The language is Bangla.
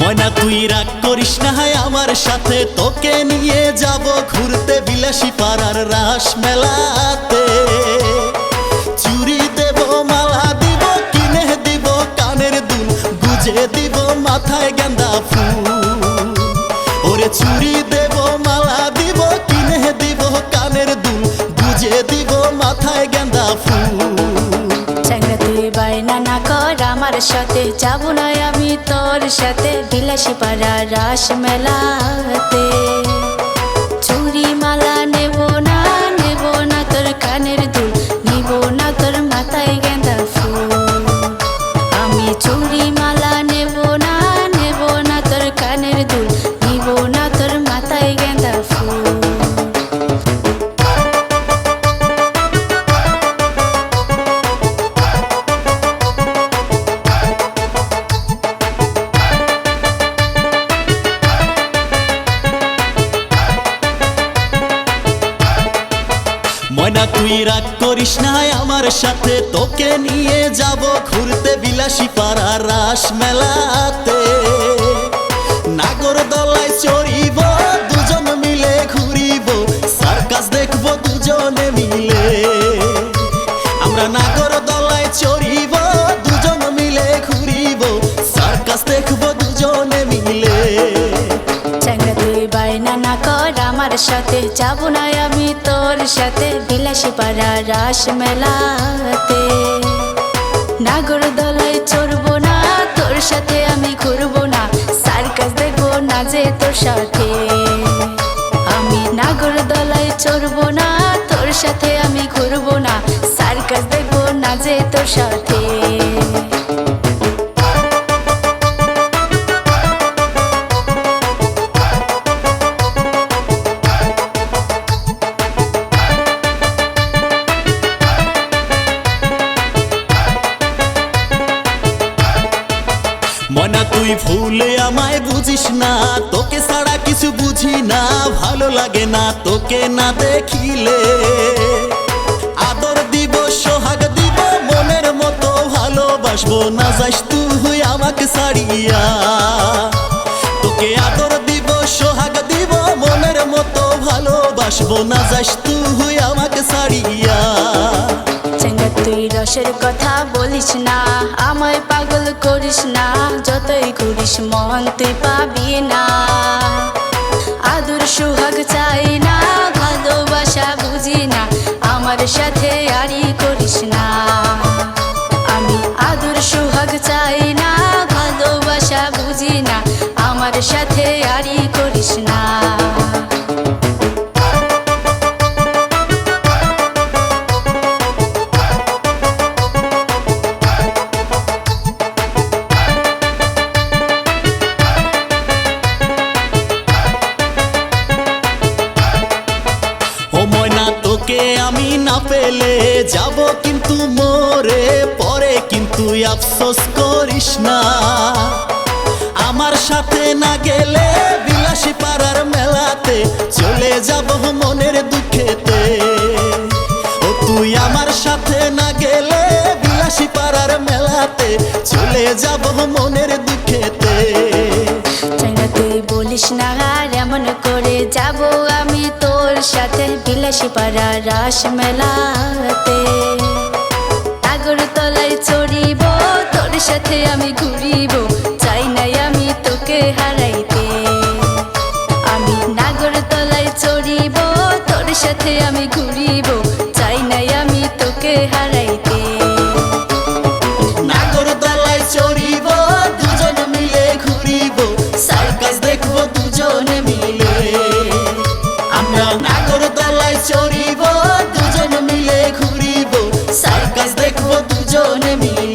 ময়না, তুই রাগ করিস না, হায়, আমার সাথে তোকে নিয়ে যাব ঘুরতে বিলাসী পাড়ার রাস মেলাতে গুজে দিব মাথায় গেন্দা ফুল। ওরে চুরি দেব, মালা দিব, কিনে দিব, কানের দুল। বুঝে দিব মাথায় গেন্দা ফুল। না কর, আমার সাথে যাব না আমি তোর সাথে। বিলাসী পাড়া রাস মেলাতে ময়না তুই রাগ করিস না আমার সাথে, তোকে নিয়ে যাব ঘুরতে বিলাসী পাড়া রাস মেলাতে নাগর দলায় চড়িব, দুজন মিলে ঘুরিব, সার্কাস দেখব দুজনে মিলে। আমরা নাগর দলায় চড়িব, দুজন মিলে ঘুরিব, সার্কাস দেখব দুজনে মিলে। আমার সাথে যাব না আমি তোর সাথে। বিলাসী পাড়া রাস মেলাতে। নাগর দলায় চড়বো না, তোর সাথে আমি ঘুরবো না। সার্কাস দেখব না যে তোর সাথে। আমি নাগর দলায় চড়বো না, তোর সাথে আমি ঘুরবো না। সার্কাস দেখব না যে তোর সাথে। তুই ভুলে আমায় বুঝিস না। তোকে ছাড়া কিছু বুঝি না, ভালো লাগে না তোকে না দেখিলে। আদর দিব, সোহাগ দিব, মনের মতো ভালোবাসবো না যাস তুই আমাকে ছাড়িয়া। তোকে আদর দিব, সোহাগ দিব, মনের মতো ভালোবাসবো না যাস তুই আমাকে ছাড়িয়া। রসের কথা বলিস না, আমায় পাগল করিস না, যতই করিস মন তুই পাবি না। আদর সোহাগ চাই না, ভালোবাসা বুঝি না, আমার সাথে আরি করিস না। আমি আদর সোহাগ চাই না, ভালোবাসা বুঝি না, আমার সাথে আরি করিস না। যাব কিন্তু মোরে, পরে কিন্তু আফসোস করিস না। আমার সাথে না গেলে বিলাসী পাড়ার মেলাতে চলে যাব মনের দুঃখেতে। ও তুই আমার সাথে না গেলে বিলাসী পাড়ার মেলাতে চলে যাব মনের দুঃখেতে। তুই বলিস না আর এমন করে যাব আমি তোর সাথে। বিলাসী পাড়া রাস মেলাতে। আগর তলায় চড়িব, তোর সাথে আমি ঘুরিব, চাই নাই আমি তোকে হারাইতে। আমি নাগর তলায় চড়িব, তোর সাথে আমি দুজনে মিলে